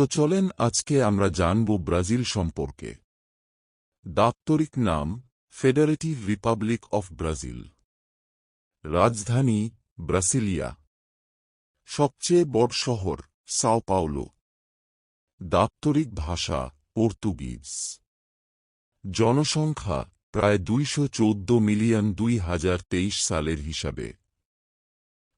তো চলেন আজকে আমরা জানব ব্রাজিল সম্পর্কে। দাপ্তরিক নাম ফেডারেটিভ রিপাবলিক অফ ব্রাজিল রাজধানী, ব্রাসিলিয়া। সবচেয়ে বড় শহর, সাও পাওলো। দাপ্তরিক ভাষা, পর্তুগিজ। জনসংখ্যা, প্রায় দুইশো চৌদ্দ মিলিয়ন দুই হাজার তেইশ সালের হিসাবে।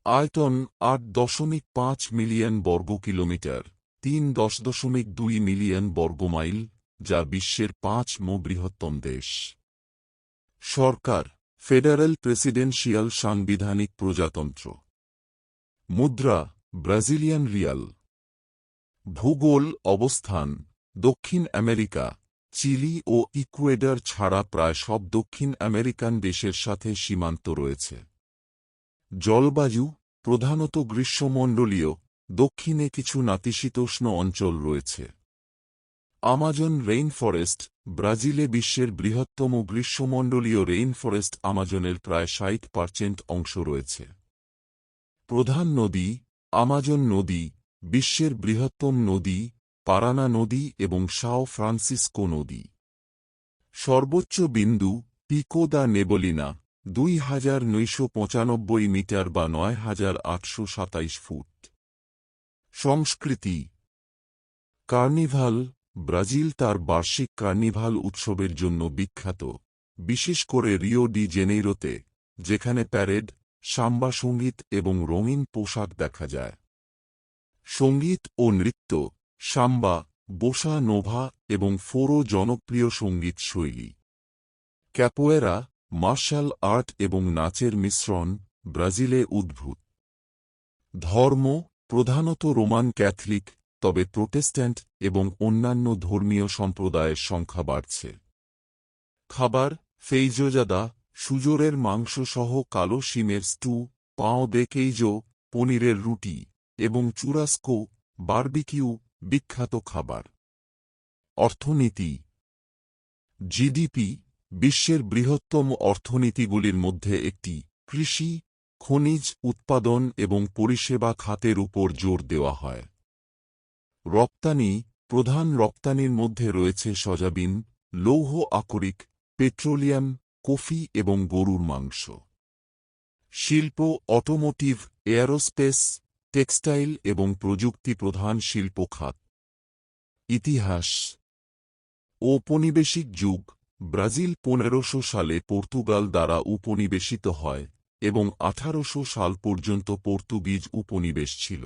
আয়তন আট দশমিক পাঁচ মিলিয়ন বর্গ কিলোমিটার তিন দশ দশমিক দুই মিলিয়ন বর্গমাইল, যা বিশ্বের পাঁচম বৃহত্তম দেশ। সরকার, ফেডারেল প্রেসিডেন্সিয়াল সাংবিধানিক প্রজাতন্ত্র। মুদ্রা, ব্রাজিলিয়ান রিয়াল। ভূগোল, অবস্থান, দক্ষিণ আমেরিকা। চিলি ও ইকুয়েডার ছাড়া প্রায় সব দক্ষিণ আমেরিকান দেশের সাথে সীমান্ত রয়েছে। জলবায়ু, প্রধানত গ্রীষ্মমণ্ডলীয় দক্ষিণে কিছু নাতিশীতোষ্ণ অঞ্চল রয়েছে। আমাজন রেইন ফরেস্ট ব্রাজিলে বিশ্বের বৃহত্তম গ্রীষ্মমণ্ডলীয় রেইন ফরেস্ট আমাজনের প্রায় ষাট পার্সেন্ট অংশ রয়েছে। প্রধান নদী, আমাজন নদী, বিশ্বের বৃহত্তম নদী, পারানা নদী এবং সাও ফ্রান্সিসকো নদী। সর্বোচ্চ বিন্দু, পিকো দা নেবলিনা, দুই হাজার নৈশো পঁচানব্বই মিটার বা নয় হাজার আটশো সাতাইশ ফুট। সংস্কৃতি। কার্নিভাল, ব্রাজিল তার বার্ষিক কার্নিভাল উৎসবের জন্য বিখ্যাত। বিশেষ করে রিও ডি জেনেইরোতে, যেখানে প্যারেড, সাম্বা সংগীত এবং রঙিন পোশাক দেখা যায়। সংগীত ও নৃত্য, সাম্বা, বোসা নোভা এবং ফোরো জনপ্রিয় সংগীত শৈলী। ক্যাপোয়েরা, মার্শাল আর্ট এবং নাচের মিশ্রণ ব্রাজিলে উদ্ভূত। ধর্ম প্রধানত রোমান ক্যাথলিক, তবে প্রোটেস্ট্যান্ট এবং অন্যান্য ধর্মীয় সম্প্রদায়ের সংখ্যা বাড়ছে। খাবার, ফেইজোজাদা, সুজোরের মাংস সহ কালো শিমের স্টু, পাও দে কেইজো, পনিরের রুটি এবং চুরাস্কো, বার্বিকিউ বিখ্যাত খাবার। অর্থনীতি। জিডিপি বিশ্বের বৃহত্তম অর্থনীতিগুলির মধ্যে একটি কৃষি খনিজ উৎপাদন এবং পরিষেবা খাতের উপর জোর দেওয়া হয়। রপ্তানি, প্রধান রপ্তানির মধ্যে রয়েছে সজাবিন লৌহ আকরিক, পেট্রোলিয়াম, কফি এবং গরুর মাংস। শিল্প, অটোমোটিভ, এয়ারোস্পেস, টেক্সটাইল এবং প্রযুক্তি প্রধান শিল্প খাত। ইতিহাস। ঔপনিবেশিক যুগ। ব্রাজিল পনেরোশো সালে পর্তুগাল দ্বারা উপনিবেশিত হয়। এবং আঠারোশো সাল পর্যন্ত পর্তুগিজ উপনিবেশ ছিল।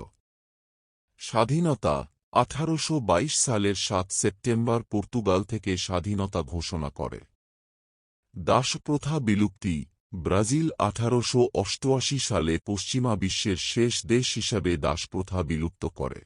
স্বাধীনতা আঠারোশ বাইশ সালের সাত সেপ্টেম্বর পর্তুগাল থেকে স্বাধীনতা ঘোষণা করে। দাসপ্রথা বিলুপ্তি ব্রাজিল আঠারোশ অষ্টআশি সালে পশ্চিমা বিশ্বের শেষ দেশ হিসাবে দাসপ্রথা বিলুপ্ত করে।